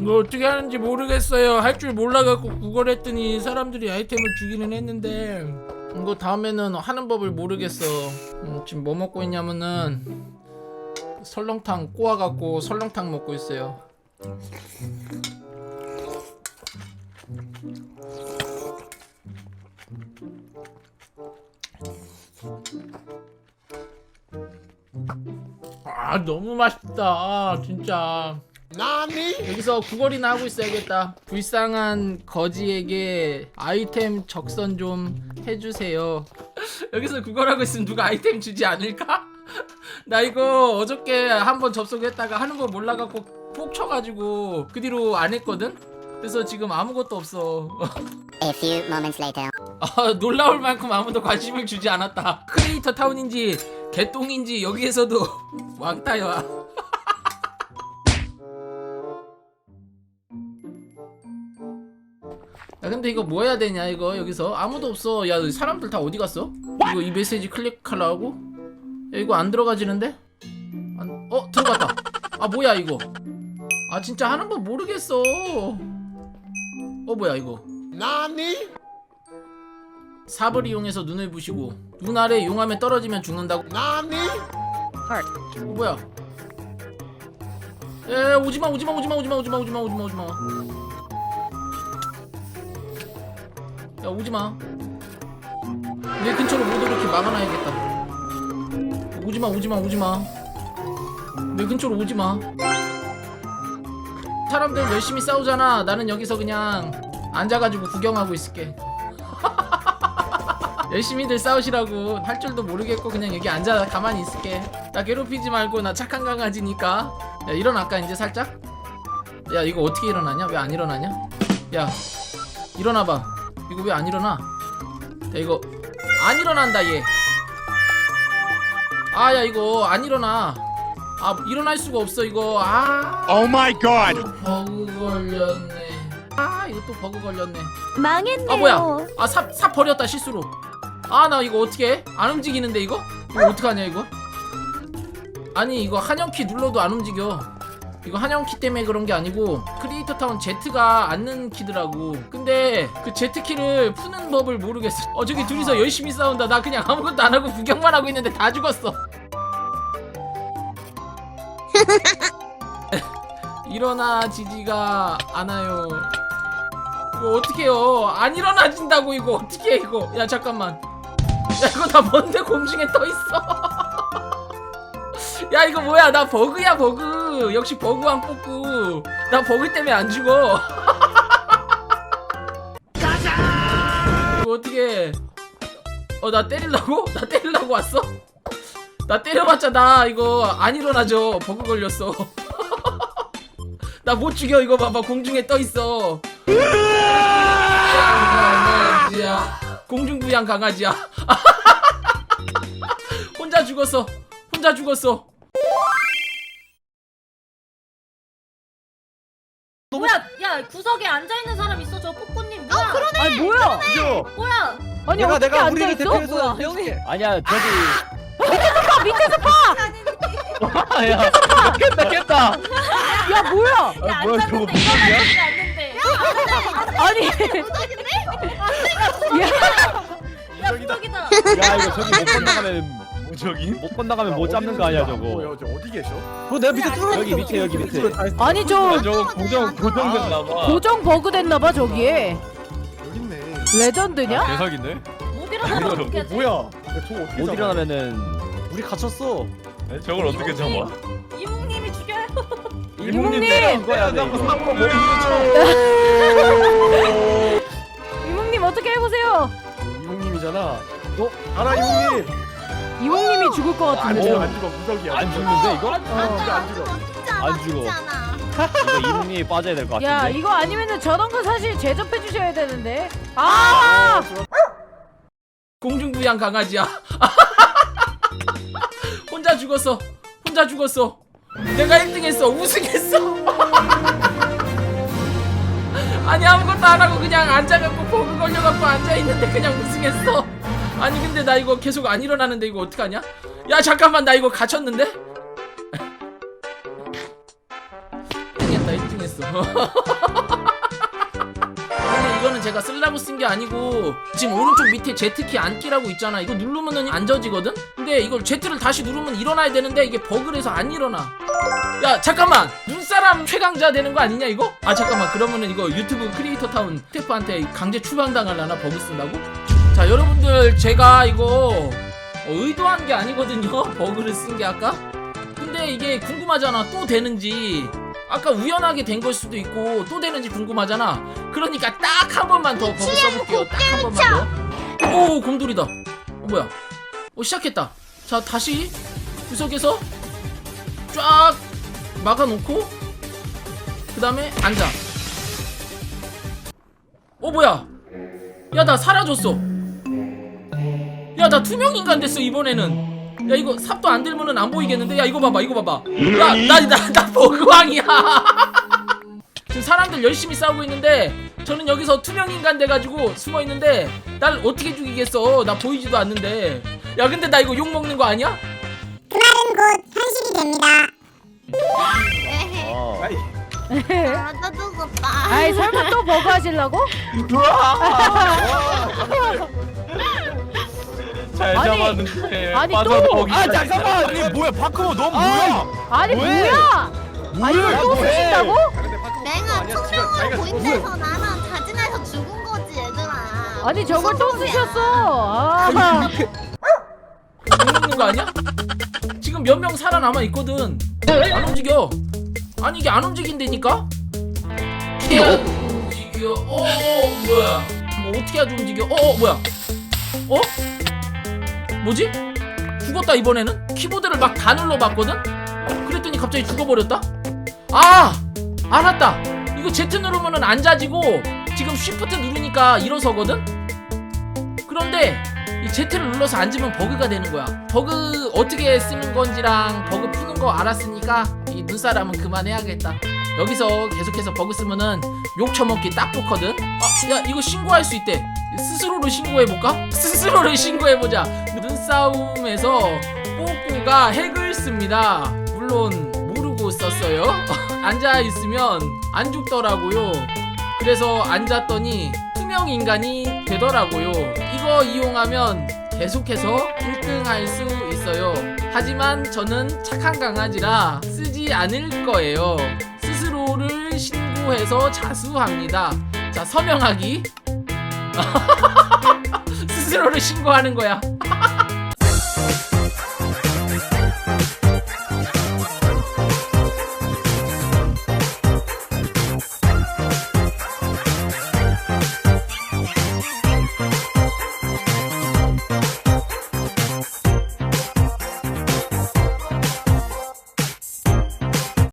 이거 어떻게 하는지 모르겠어요. 할 줄 몰라갖고 구걸했더니 사람들이 아이템을 주기는 했는데 이거 다음에는 하는 법을 모르겠어. 음, 지금 뭐 먹고 있냐면은 설렁탕 꼬아갖고 설렁탕 먹고 있어요. 아 너무 맛있다 진짜 여기서 구걸이나 하고 있어야겠다 불쌍한 거지에게 아이템 적선 좀 해주세요 여기서 구걸하고 있으면 누가 아이템 주지 않을까? 나 이거 어저께 한번 접속했다가 하는 거 몰라갖고 폭 쳐가지고 그 뒤로 안 했거든? 그래서 지금 아무것도 없어 A few moments later. 아, 놀라울 만큼 아무도 관심을 주지 않았다. 크리에이터 타운인지 개똥인지 여기에서도 왕따야. 야 근데 이거 뭐 해야 되냐 이거? 여기서? 아무도 없어. 야 사람들 다 어디 갔어? 이거 이 메시지 클릭하려고? 야 이거 안 들어가지는데? 안... 어 들어갔다. 아 뭐야 이거? 아 진짜 하는 법 모르겠어. 어 뭐야 이거? 삽을 이용해서 눈을 부시고 눈 아래 용암에 떨어지면 죽는다고? 나니? 어 뭐야? 에 오지마 오지마 오지마 오지마 오지마 오지마 오지마 오지마 오지마. 내 근처로 못 오게 막아놔야겠다. 오지마 오지마 오지마. 내 근처로 오지마. 사람들 열심히 싸우잖아. 나는 여기서 그냥 앉아가지고 구경하고 있을게. 열심히들 싸우시라고. 할 줄도 모르겠고 그냥 여기 앉아 가만히 있을게. 나 괴롭히지 말고 나 착한 강아지니까. 야 일어날까 이제 살짝. 야 이거 어떻게 일어나냐? 왜 안 일어나냐? 야 일어나봐 이거 왜 안 일어나 야 이거 안 일어난다 얘 아 야 이거 안 일어나 아 일어날 수가 없어 이거 아 Oh my god! 버그 걸렸네 아 이거 또 버그 걸렸네 망했네요. 아 뭐야 아삽 삽 버렸다 실수로 아 나 이거 어떻게 해? 안 움직이는데 이거? 이거 어떡하냐 이거? 아니 이거 한영키 눌러도 안 움직여 이거 한영키 때문에 그런 게 아니고 크리에이터 타운 Z가 앉는 키더라고. 근데 그 Z키를 푸는 법을 모르겠어. 어 저기 둘이서 열심히 싸운다. 나 그냥 아무것도 안 하고 구경만 하고 있는데 다 죽었어. 일어나 지지가 않아요. 이거 어떡해요? 안 일어나진다고 이거. 어떡해 이거. 야 잠깐만. 야 이거 다 뭔데 공중에 떠있어? 야 이거 뭐야? 나 버그야 버그 역시 버그왕 뽑고 나 버그 때문에 안 죽어. 이거 어떻게 어 나 때리려고? 나 때리려고 왔어? 나 때려봤자 나 이거 안 일어나죠. 버그 걸렸어. 나 못 죽여. 이거 봐봐. 공중에 떠있어. 공중부양 강아지야. 혼자 죽었어. 혼자 죽었어 뭐야? 야 구석에 앉아 있는 사람 있어 저 폭포님 뭐야? 아 그러네. 아니 뭐야? 뭐야? 아니 내가 어떻게 내가 앉아 우리를 있어? 대표해서 뭐야? 해줄게. 아니야 저기 밑에서 봐. 야 깼다 깼다 야 뭐야? 아, 야 뭐야, 저거 앉았는데 일어나지 않는데. 아니 야 무적이다. 야 이거 저기 못 건너가면 저기? 못 건너가면 못 잡는 거 아니야 저거 저 어디 계셔? 그거 내가 밑에 뚫어 여기 밑에, 여기 밑에. 아니 저 저거 고정 고정됐나 봐 고정 버그 됐나 봐 저기에. 여기 있네. 레전드냐? 대석인데 못 일어나면 어떻게 하지? 뭐야? 야, 저거 어떻게 못 잡아? 일어나면은 우리 갇혔어. 저걸 어떻게 잡아 이몽님이 죽여요. 이몽님! 거야 내 이거. 이몽님 어떻게 해보세요? 이몽님이잖아. 어? 알아 이몽님. 이몽님이 죽을 것 안 같은데. 죽어 안 죽어 무적이야. 안 죽는데 이거? 안 죽어. 안 죽어 이거 이몽님이 빠져야 될것야 같은데 이거 아니면은 저런 거 사실 제접해 주셔야 되는데. 아! 공중부양 강아지야 혼자 죽었어 혼자 죽었어 내가 1등했어 우승했어 아니 아무것도 안 하고 그냥 앉아갖고 버그 걸려갖고 앉아 있는데 그냥 우승했어 아니 근데 나 이거 계속 안 일어나는데 이거 어떡하냐? 야 잠깐만 나 이거 갇혔는데? 맞다 1등 했어. 근데 이거는 제가 쓰려고 쓴 게 아니고 지금 오른쪽 밑에 Z키 앉기라고 있잖아. 이거 누르면은 안 져지거든? 근데 이걸 Z를 다시 누르면 일어나야 되는데 이게 버그래서 안 일어나. 야 잠깐만! 눈사람 최강자 되는 거 아니냐 이거? 아 잠깐만. 그러면은 이거 유튜브 크리에이터 타운 스태프한테 강제 추방당하려나 버그 쓴다고? 자 여러분들 제가 이거 어, 의도한 게 아니거든요. 버그를 쓴 게 아까? 근데 이게 궁금하잖아. 또 되는지. 아까 우연하게 된 걸 수도 있고 또 되는지 궁금하잖아. 그러니까 딱 한 번만 더 버그 써볼게요. 딱 한 번만 더오 곰돌이다. 어, 뭐야? 어 시작했다. 자 다시 구석에서 쫙 막아놓고 그 다음에 앉아. 어 뭐야? 야 나 사라졌어 야 나 투명 인간 됐어 이번에는 야 이거 삽도 안 들면은 안 보이겠는데 야 이거 봐봐 이거 봐봐 야나나나 버그왕이야 지금 사람들 열심히 싸우고 있는데 저는 여기서 투명 인간 돼가지고 숨어 있는데 날 어떻게 죽이겠어 나 보이지도 않는데 야 근데 나 이거 욕 먹는 거 아니야? 그 말은 곧 현실이 됩니다. 어. 아이 나도 죽었다. 아이 설마 또 버그 하실라고? 잘 아니, 잡았는데 아니, 빠져 또- 나오기 아. 잠깐만 이게 뭐야 파크모 너 뭐야 아니 왜? 뭐야? 아니 뭐야, 또 뭐해? 쓰신다고? 내가 투명으로 보인 데서 나는 자진해서 죽은 거지 얘들아. 아니 저걸 또 무슨 소리야. 쓰셨어. 아. 욕먹는 거 아니야? 지금 몇 명 살아남아 있거든 안 움직여 아니 이게 안 움직인다니까? 해야 움직여 어 뭐야 뭐 어떻게 해야지 움직여 어, 어 뭐야 어? 뭐지? 죽었다 이번에는? 키보드를 막 다 눌러봤거든? 그랬더니 갑자기 죽어버렸다? 아! 알았다! 이거 Z 누르면은 안 자지고 지금 Shift 누르니까 일어서거든? 그런데 이 Z를 눌러서 앉으면 버그가 되는 거야 버그 어떻게 쓰는 건지랑 버그 푸는 거 알았으니까 이 눈사람은 그만해야겠다 여기서 계속해서 버그 쓰면은 욕 처먹기 딱 좋거든 아 야 이거 신고할 수 있대 스스로를 신고해볼까? 스스로를 신고해보자 눈 싸움에서 뽀꾸가 핵을 씁니다. 물론 모르고 썼어요. 앉아 있으면 안 죽더라고요. 그래서 앉았더니 투명 인간이 되더라고요. 이거 이용하면 계속해서 1등 할 수 있어요. 하지만 저는 착한 강아지라 쓰지 않을 거예요. 스스로를 신고해서 자수합니다. 자 서명하기. 스스로를 신고하는 거야